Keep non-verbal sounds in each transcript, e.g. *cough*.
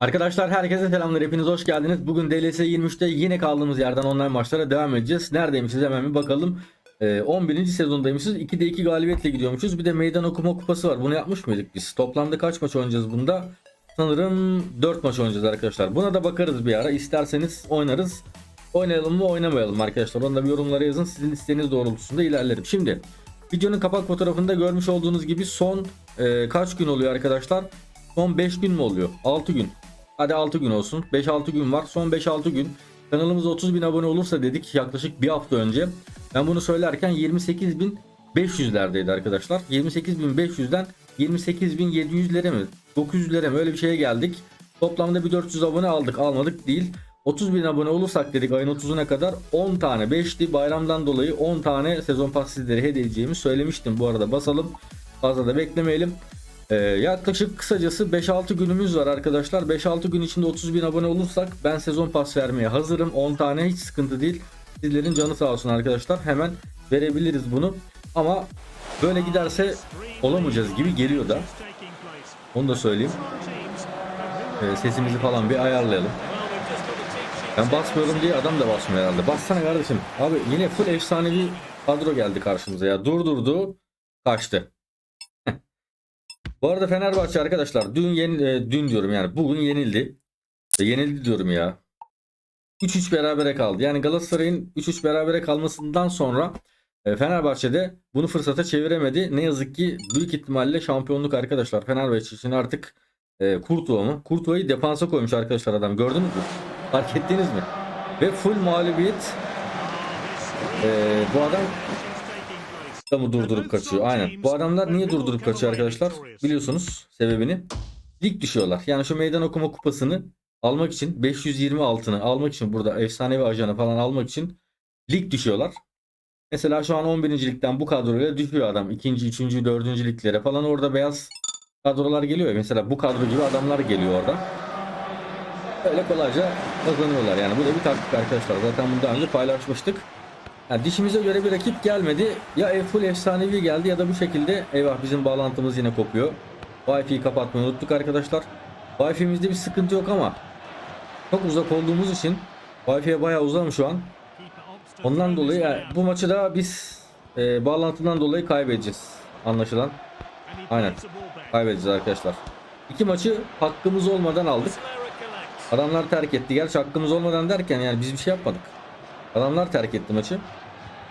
Arkadaşlar herkese selamlar hepiniz hoş geldiniz. Bugün DLS 23'te yine kaldığımız yerden online maçlara devam edeceğiz. Neredeymişiz hemen bir bakalım. Ee, 11. sezondaymışız. 2'de 2 galibiyetle gidiyormuşuz. Bir de meydan okuma kupası var. Bunu yapmış mıydık biz? Toplamda kaç maç oynayacağız bunda? Sanırım 4 maç oynayacağız arkadaşlar. Buna da bakarız bir ara. İsterseniz oynarız. Oynayalım mı oynamayalım arkadaşlar. Onu da bir yorumlara yazın. Sizin isteğiniz doğrultusunda ilerlerim. Şimdi videonun kapak fotoğrafında görmüş olduğunuz gibi son e, kaç gün oluyor arkadaşlar? Son 5 gün mü oluyor? 6 gün. Hadi 6 gün olsun. 5-6 gün var. Son 5-6 gün. Kanalımız 30 bin abone olursa dedik yaklaşık bir hafta önce. Ben bunu söylerken 28.500'lerdeydi arkadaşlar. 28.500'den 28.700'lere mi? 900'lere mi? Öyle bir şeye geldik. Toplamda bir 400 abone aldık. Almadık değil. 30 bin abone olursak dedik ayın 30'una kadar 10 tane 5'ti bayramdan dolayı 10 tane sezon pas sizlere hediye edeceğimi söylemiştim. Bu arada basalım. Fazla da beklemeyelim. Ee, yaklaşık kısacası 5-6 günümüz var arkadaşlar. 5-6 gün içinde 30 bin abone olursak ben sezon pas vermeye hazırım. 10 tane hiç sıkıntı değil. Sizlerin canı sağ olsun arkadaşlar. Hemen verebiliriz bunu. Ama böyle giderse olamayacağız gibi geliyor da. Onu da söyleyeyim. Ee, sesimizi falan bir ayarlayalım. Ben basmıyorum diye adam da basmıyor herhalde. Bassana kardeşim. Abi yine full efsanevi kadro geldi karşımıza ya. Durdurdu. Kaçtı. Bu arada Fenerbahçe arkadaşlar dün yeni, e, dün diyorum yani bugün yenildi. E, yenildi diyorum ya. 3-3 berabere kaldı. Yani Galatasaray'ın 3-3 berabere kalmasından sonra e, Fenerbahçe'de bunu fırsata çeviremedi. Ne yazık ki büyük ihtimalle şampiyonluk arkadaşlar. Fenerbahçe için artık e, Kurtuğa mı? Kurtuğa'yı defansa koymuş arkadaşlar adam. Gördünüz mü? Fark ettiniz mi? Ve full mağlubiyet. E, bu adam da mı durdurup kaçıyor? Aynen. Bu adamlar niye durdurup kaçıyor arkadaşlar? Biliyorsunuz sebebini. Lig düşüyorlar. Yani şu meydan okuma kupasını almak için 520 altını almak için burada efsanevi ajanı falan almak için lig düşüyorlar. Mesela şu an 11. ligden bu kadroyla düşüyor adam. 2. 3. 4. liglere falan orada beyaz kadrolar geliyor. Mesela bu kadro gibi adamlar geliyor orada. Öyle kolayca kazanıyorlar. Yani bu da bir taktik arkadaşlar. Zaten bunu daha önce paylaşmıştık. Yani dişimize göre bir rakip gelmedi. Ya ev full efsanevi geldi ya da bu şekilde eyvah bizim bağlantımız yine kopuyor. Wi-Fi'yi kapatmayı unuttuk arkadaşlar. Wi-Fi'mizde bir sıkıntı yok ama çok uzak olduğumuz için Wi-Fi'ye bayağı uzağım şu an. Ondan dolayı yani bu maçı da biz e, bağlantıdan dolayı kaybedeceğiz. Anlaşılan. Aynen. Kaybedeceğiz arkadaşlar. İki maçı hakkımız olmadan aldık. Adamlar terk etti. Gerçi hakkımız olmadan derken yani biz bir şey yapmadık. Adamlar terk etti maçı.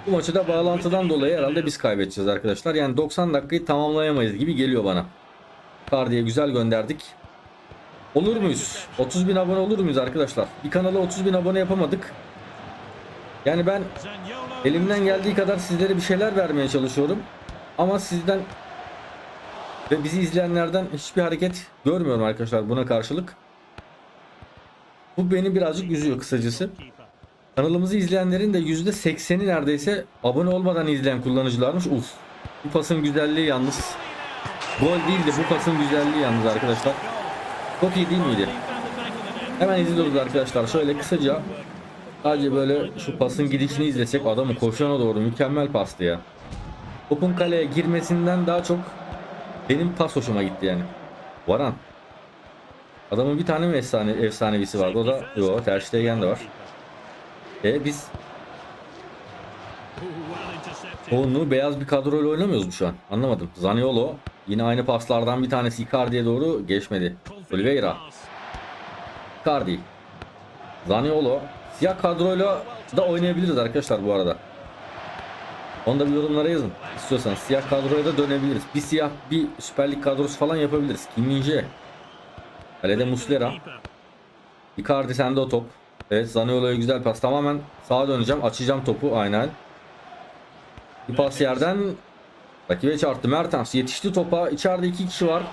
Bu maçı da bağlantıdan dolayı herhalde biz kaybedeceğiz arkadaşlar. Yani 90 dakikayı tamamlayamayız gibi geliyor bana. Kardiye güzel gönderdik. Olur muyuz? 30 bin abone olur muyuz arkadaşlar? Bir kanala 30 bin abone yapamadık. Yani ben elimden geldiği kadar sizlere bir şeyler vermeye çalışıyorum. Ama sizden ve bizi izleyenlerden hiçbir hareket görmüyorum arkadaşlar buna karşılık. Bu beni birazcık üzüyor kısacası. Kanalımızı izleyenlerin de %80'i neredeyse abone olmadan izleyen kullanıcılarmış. Uf. Bu pasın güzelliği yalnız. Gol değil de bu pasın güzelliği yalnız arkadaşlar. Çok iyi değil miydi? Hemen izliyoruz arkadaşlar. Şöyle kısaca sadece böyle şu pasın gidişini izlesek adamı koşana doğru mükemmel pastı ya. Topun kaleye girmesinden daha çok benim pas hoşuma gitti yani. Varan. Adamın bir tane mi efsane, efsanevisi vardı? O da yok. Ter Stegen de var. E biz Onu beyaz bir kadroyla oynamıyoruz mu şu an? Anlamadım. Zaniolo yine aynı paslardan bir tanesi Icardi'ye doğru geçmedi. Oliveira. Icardi. Zaniolo. Siyah kadroyla da oynayabiliriz arkadaşlar bu arada. Onu da bir yorumlara yazın. İstiyorsanız siyah kadroya da dönebiliriz. Bir siyah bir Süper Lig kadrosu falan yapabiliriz. Kim Min-jae. Kalede Muslera. Icardi sende o top. Evet Zaniolo'ya güzel pas. Tamamen sağa döneceğim. Açacağım topu aynen. Bir pas yerden rakibe çarptı. Mertens yetişti topa. İçeride iki kişi var.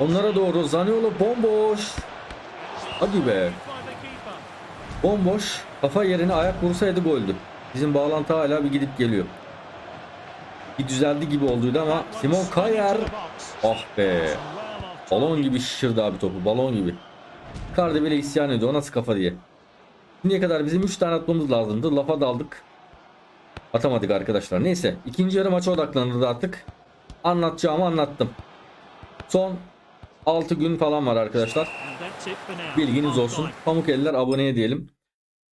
Onlara doğru Zaniolo bomboş. Hadi be. Bomboş. Kafa yerine ayak vursaydı goldü. Bizim bağlantı hala bir gidip geliyor. Bir düzeldi gibi olduydu ama Simon Kayer. Ah be. Balon gibi şişirdi abi topu. Balon gibi. Icardi bile isyan ediyor. O nasıl kafa diye. Şimdiye kadar bizim 3 tane atmamız lazımdı. Lafa daldık. Atamadık arkadaşlar. Neyse. ikinci yarı maça odaklanırdı artık. Anlatacağımı anlattım. Son 6 gün falan var arkadaşlar. Bilginiz olsun. Pamuk eller aboneye diyelim.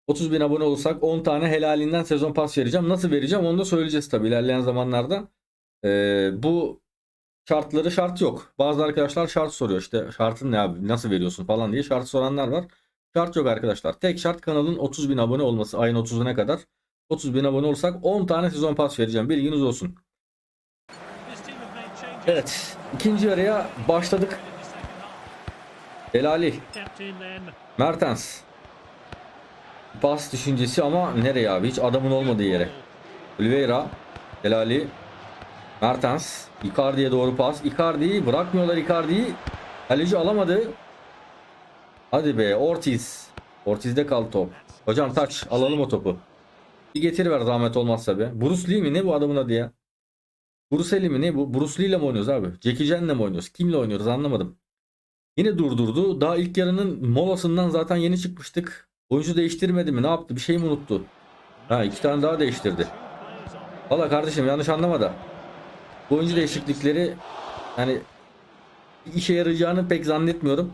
30 bin abone olursak 10 tane helalinden sezon pas vereceğim. Nasıl vereceğim onu da söyleyeceğiz tabii ilerleyen zamanlarda. Ee, bu şartları şart yok. Bazı arkadaşlar şart soruyor işte şartın ne abi nasıl veriyorsun falan diye şart soranlar var. Şart yok arkadaşlar. Tek şart kanalın 30 bin abone olması ayın 30'una kadar. 30 bin abone olursak 10 tane sezon pas vereceğim. Bilginiz olsun. Evet. ikinci yarıya başladık. Delali. Mertens. Pas düşüncesi ama nereye abi? Hiç adamın olmadığı yere. Oliveira. Delali. Mertens. Icardi'ye doğru pas. Icardi'yi bırakmıyorlar Icardi'yi. Kaleci alamadı. Hadi be Ortiz. Ortiz'de kaldı top. Hocam taç alalım o topu. Bir getiriver zahmet olmazsa be. Bruce Lee mi ne bu adamın adı ya? Bruce Lee mi ne bu? Bruce Lee ile mi oynuyoruz abi? Jackie Chan'le mi oynuyoruz? Kimle oynuyoruz anlamadım. Yine durdurdu. Daha ilk yarının molasından zaten yeni çıkmıştık. Oyuncu değiştirmedi mi? Ne yaptı? Bir şey mi unuttu? Ha iki tane daha değiştirdi. Valla kardeşim yanlış anlama da. Bu oyuncu değişiklikleri yani işe yarayacağını pek zannetmiyorum.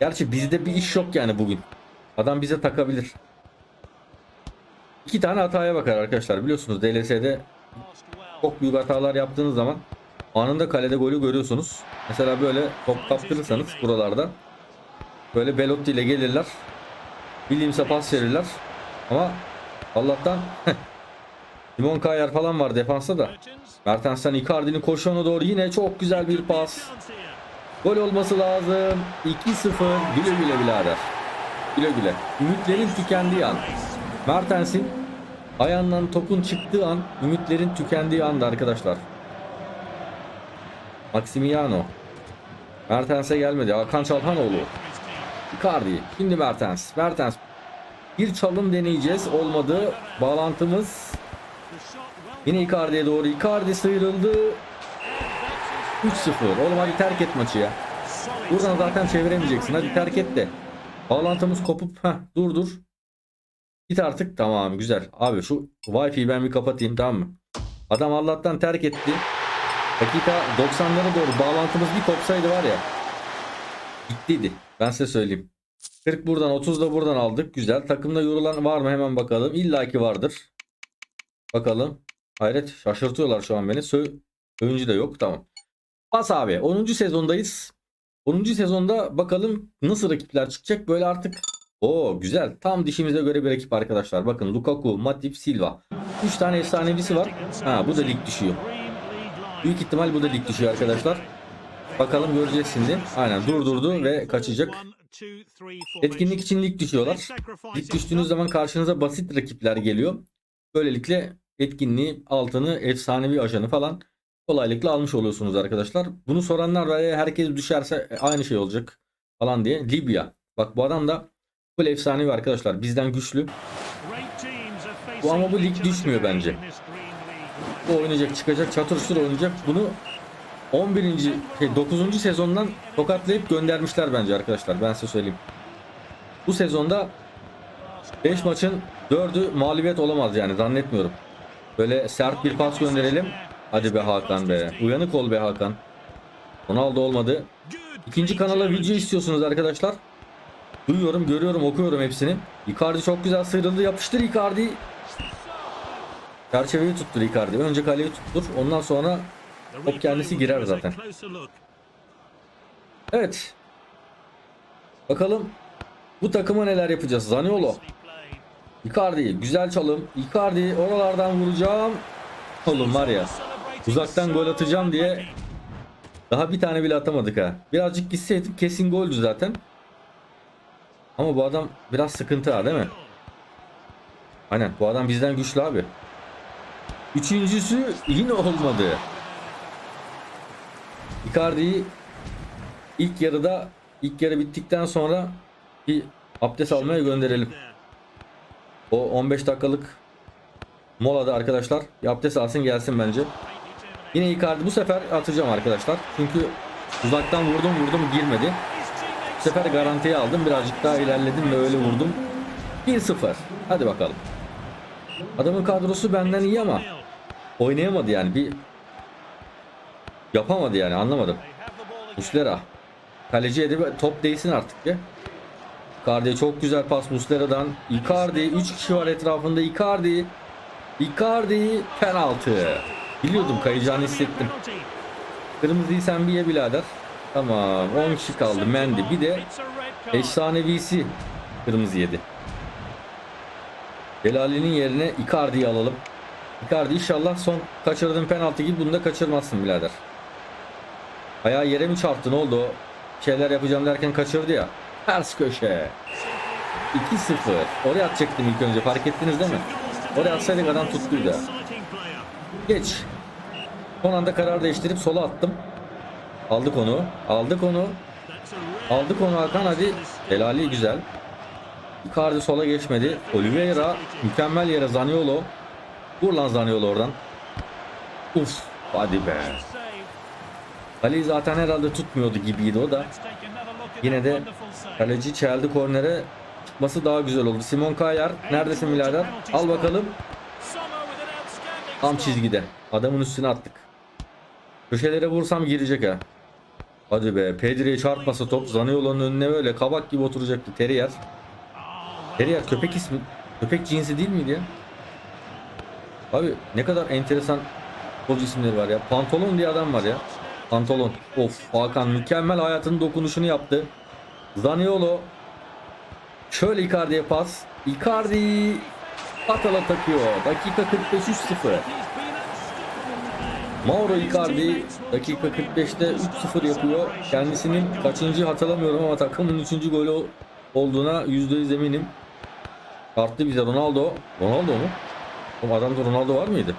Gerçi bizde bir iş yok yani bugün. Adam bize takabilir. İki tane hataya bakar arkadaşlar. Biliyorsunuz DLS'de çok büyük hatalar yaptığınız zaman anında kalede golü görüyorsunuz. Mesela böyle top kaptırırsanız buralarda böyle Belotti ile gelirler. Bildiğimse pas verirler. Ama Allah'tan *laughs* Simon Kayer falan var defansta da. Mertens'ten Icardi'nin koşuğuna doğru yine çok güzel bir pas. Gol olması lazım. 2-0. Güle güle birader. Güle güle. Ümitlerin tükendiği an. Mertens'in ayağından topun çıktığı an ümitlerin tükendiği anda arkadaşlar. Maximiano. Mertens'e gelmedi. Hakan Çalhanoğlu. Icardi. Şimdi Mertens. Mertens. Bir çalım deneyeceğiz. Olmadı. Bağlantımız yine Icardi'ye doğru. Icardi sıyrıldı. 3-0. Oğlum hadi terk et maçı ya. Buradan zaten çeviremeyeceksin. Hadi terk et de. Bağlantımız kopup heh, dur dur. Git artık. Tamam güzel. Abi şu Wi-Fi'yi ben bir kapatayım tamam mı? Adam Allah'tan terk etti. Dakika 90'lara doğru bağlantımız bir kopsaydı var ya. Gittiydi. Ben size söyleyeyim. 40 buradan 30 da buradan aldık. Güzel. Takımda yorulan var mı hemen bakalım. İlla ki vardır. Bakalım. Hayret şaşırtıyorlar şu an beni. Sö Oyuncu da yok. Tamam. Pas abi. 10. sezondayız. 10. sezonda bakalım nasıl rakipler çıkacak. Böyle artık o güzel. Tam dişimize göre bir rakip arkadaşlar. Bakın Lukaku, Matip, Silva. 3 tane efsanevisi var. Ha bu da lig düşüyor. Büyük ihtimal bu da lig düşüyor arkadaşlar. Bakalım göreceğiz şimdi. Aynen durdurdu ve kaçacak. Etkinlik için lig düşüyorlar. Lig düştüğünüz zaman karşınıza basit rakipler geliyor. Böylelikle etkinliği, altını, efsanevi ajanı falan kolaylıkla almış oluyorsunuz arkadaşlar. Bunu soranlar var ya herkes düşerse aynı şey olacak falan diye. Libya. Bak bu adam da full efsanevi arkadaşlar. Bizden güçlü. Bu ama bu lig düşmüyor bence. Bu oynayacak, çıkacak, çatır çatır oynayacak. Bunu 11. Şey, 9. sezondan tokatlayıp göndermişler bence arkadaşlar. Ben size söyleyeyim. Bu sezonda 5 maçın 4'ü mağlubiyet olamaz yani zannetmiyorum. Böyle sert bir pas gönderelim. Hadi be Hakan be. Uyanık ol be Hakan. Ronaldo olmadı. İkinci kanala video istiyorsunuz arkadaşlar. Duyuyorum, görüyorum, okuyorum hepsini. Icardi çok güzel sıyrıldı. Yapıştır Icardi. Çerçeveyi tuttur Icardi. Önce kaleyi tuttur. Ondan sonra Top kendisi girer zaten. evet. Bakalım bu takıma neler yapacağız. Zaniolo. Icardi güzel çalım. Icardi oralardan vuracağım. Oğlum var ya uzaktan gol atacağım diye daha bir tane bile atamadık ha. Birazcık gitseydim kesin goldü zaten. Ama bu adam biraz sıkıntı ha değil mi? Aynen bu adam bizden güçlü abi. Üçüncüsü yine olmadı. Icardi'yi ilk yarıda ilk yarı bittikten sonra bir abdest almaya gönderelim. O 15 dakikalık molada arkadaşlar bir abdest alsın gelsin bence. Yine Icardi bu sefer atacağım arkadaşlar. Çünkü uzaktan vurdum vurdum girmedi. Bu sefer garantiye aldım. Birazcık daha ilerledim ve öyle vurdum. 1-0. Hadi bakalım. Adamın kadrosu benden iyi ama oynayamadı yani. Bir yapamadı yani anlamadım. Muslera. kaleciye de top değsin artık ya. Icardi çok güzel pas Muslera'dan. Icardi 3 kişi var etrafında Icardi. Icardi penaltı. Biliyordum kayacağını hissettim. Kırmızıyı sen bir ye birader. Tamam 10 kişi kaldı Mendy. Bir de efsanevisi kırmızı yedi. Delali'nin yerine Icardi'yi alalım. Icardi inşallah son kaçırdığın penaltı gibi bunu da kaçırmazsın birader. Ayağı yere mi çarptı ne oldu? Şeyler yapacağım derken kaçırdı ya. Ters köşe. 2-0. Oraya atacaktım ilk önce fark ettiniz değil mi? Oraya atsaydık adam tuttuydu. Geç. Son anda karar değiştirip sola attım. Aldık onu. Aldık onu. Aldık onu Hakan hadi. Helali güzel. Icardi sola geçmedi. Oliveira mükemmel yere Zaniolo. Vur lan Zaniolo oradan. Uf hadi be. Kaleyi zaten herhalde tutmuyordu gibiydi o da. Yine de kaleci çeldi kornere çıkması daha güzel oldu. Simon Kayar neredesin birader? Al bakalım. Tam çizgide. Adamın üstüne attık. Köşelere vursam girecek ha. Hadi be. Pedri'ye çarpmasa top Zaniolo'nun önüne böyle kabak gibi oturacaktı. Terrier. Terrier köpek ismi. Köpek cinsi değil miydi ya? Abi ne kadar enteresan futbolcu isimleri var ya. Pantolon diye adam var ya. Pantolon. Of Hakan mükemmel hayatının dokunuşunu yaptı. Zaniolo. Şöyle Icardi'ye pas. Icardi Atala takıyor. Dakika 45 3-0. Mauro Icardi dakika 45'te 3-0 yapıyor. Kendisinin kaçıncı hatırlamıyorum ama takımın 3. golü ol- olduğuna %100 eminim. Kartlı bize Ronaldo. Ronaldo mu? Adamda Ronaldo var mıydı?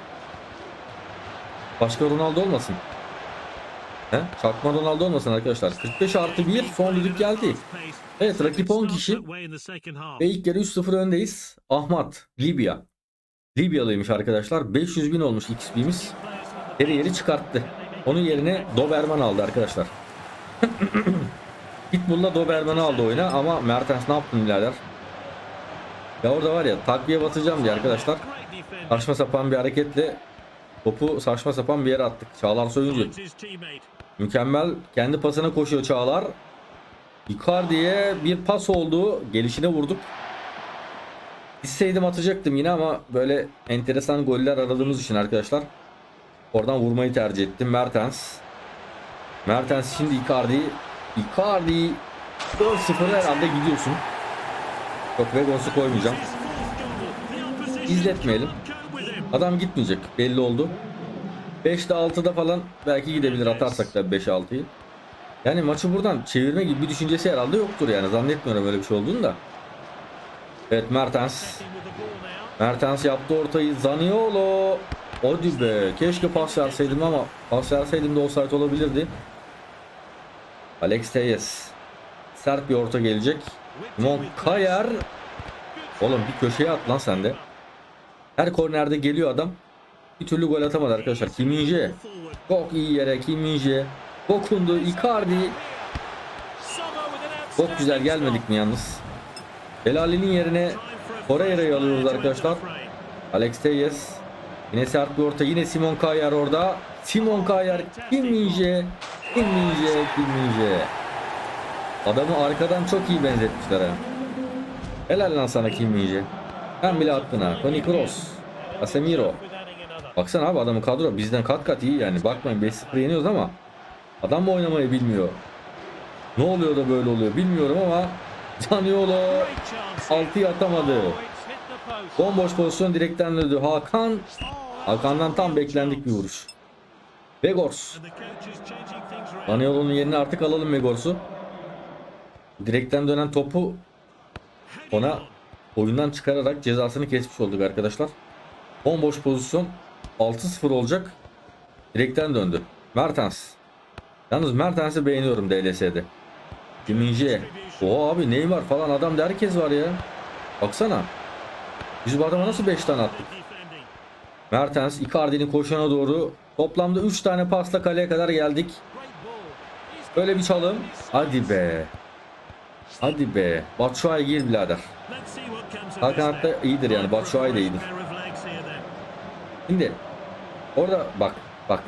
Başka Ronaldo olmasın. He? Çakma Ronaldo olmasın arkadaşlar. 45 artı 1 son düdük geldi. Evet rakip 10 kişi. Ve ilk yarı 3-0 öndeyiz. Ahmet, Libya. Libyalıymış arkadaşlar. 500 bin olmuş XP'miz. Her yeri çıkarttı. Onun yerine Doberman aldı arkadaşlar. *clears throat* Pitbull'la Doberman'ı aldı oyuna ama Mertens ne yaptın birader? Ya orada var ya takviye batacağım diye arkadaşlar. Saçma sapan bir hareketle topu saçma sapan bir yere attık. Çağlar Soyuncu. Mükemmel. Kendi pasına koşuyor Çağlar. Icardi'ye bir pas oldu. Gelişine vurduk. İsteydim atacaktım yine ama böyle enteresan goller aradığımız için arkadaşlar. Oradan vurmayı tercih ettim. Mertens. Mertens şimdi Icardi. Icardi 4-0 herhalde gidiyorsun. Yok Vegons'u koymayacağım. İzletmeyelim. Adam gitmeyecek. Belli oldu. 5'te 6'da falan belki gidebilir atarsak da 5-6'yı. Yani maçı buradan çevirme gibi bir düşüncesi herhalde yoktur yani. Zannetmiyorum öyle bir şey olduğunu da. Evet Mertens. Mertens yaptı ortayı. Zaniolo. Hadi be. Keşke pas verseydim ama pas verseydim de offside olabilirdi. Alex Teyes. Sert bir orta gelecek. Monkayer. Oğlum bir köşeye at lan sen de. Her kornerde geliyor adam. Bir türlü gol atamadı arkadaşlar. Kim Min-jae. Çok iyi yere Kim Min-jae. Dokundu. Icardi. Çok güzel gelmedik mi yalnız? Helali'nin yerine Torreira'yı alıyoruz arkadaşlar. Alex Teyes. Yine sert bir orta. Yine Simon Kayar orada. Simon Kayar. Kim Min-jae. Kim Min-jae. Kim Min-jae. Adamı arkadan çok iyi benzetmişler ha. Helal lan sana Kim Min-jae. Sen bile attın ha. Toni Kroos. Casemiro. Baksana abi adamın kadro bizden kat kat iyi yani. Bakmayın 5-0 yeniyoruz ama adam mı oynamayı bilmiyor. Ne oluyor da böyle oluyor bilmiyorum ama *laughs* Zaniolo 6'yı atamadı. Bomboş pozisyon direkten döndü. Hakan Hakan'dan tam beklendik bir vuruş. Vegors. Zaniolo'nun yerine artık alalım Vegors'u. Direkten dönen topu ona oyundan çıkararak cezasını kesmiş olduk arkadaşlar. Bomboş pozisyon 6-0 olacak. Direkten döndü. Mertens. Yalnız Mertens'i beğeniyorum DLS'de. Kimince. O abi Neymar falan adamda herkes var ya. Baksana. Biz bu adama nasıl 5 tane attık? Mertens Icardi'nin koşana doğru toplamda 3 tane pasla kaleye kadar geldik. Böyle bir çalım. Hadi be. Hadi be. Batshuayi gir birader. Hakan hatta iyidir yani. Batshuayi de iyidir. Şimdi orada bak bak.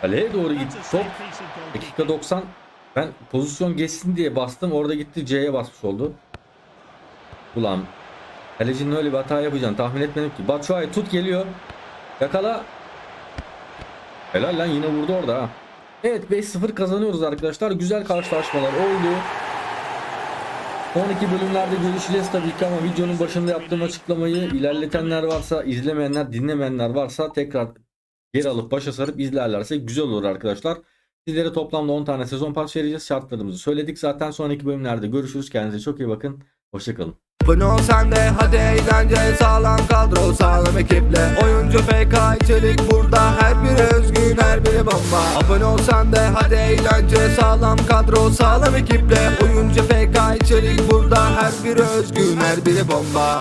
Kaleye doğru gitti top. Dakika 90. Ben pozisyon geçsin diye bastım. Orada gitti C'ye basmış oldu. Ulan kalecinin öyle bir hata yapacağını tahmin etmedim ki. Batshuayi tut geliyor. Yakala. Helal lan yine vurdu orada ha. Evet 5-0 kazanıyoruz arkadaşlar. Güzel karşılaşmalar oldu. Sonraki bölümlerde görüşeceğiz tabii ki ama videonun başında yaptığım açıklamayı ilerletenler varsa, izlemeyenler, dinlemeyenler varsa tekrar geri alıp başa sarıp izlerlerse güzel olur arkadaşlar. Sizlere toplamda 10 tane sezon pas vereceğiz. Şartlarımızı söyledik. Zaten sonraki bölümlerde görüşürüz. Kendinize çok iyi bakın. Hoşçakalın. Abone ol sen hadi eğlence sağlam kadro sağlam ekiple. Oyuncu FK içerik burada her biri özgün her biri bomba. Abone ol sen hadi eğlence sağlam kadro sağlam ekiple. Oyuncu FK içerik burada her biri özgün her biri bomba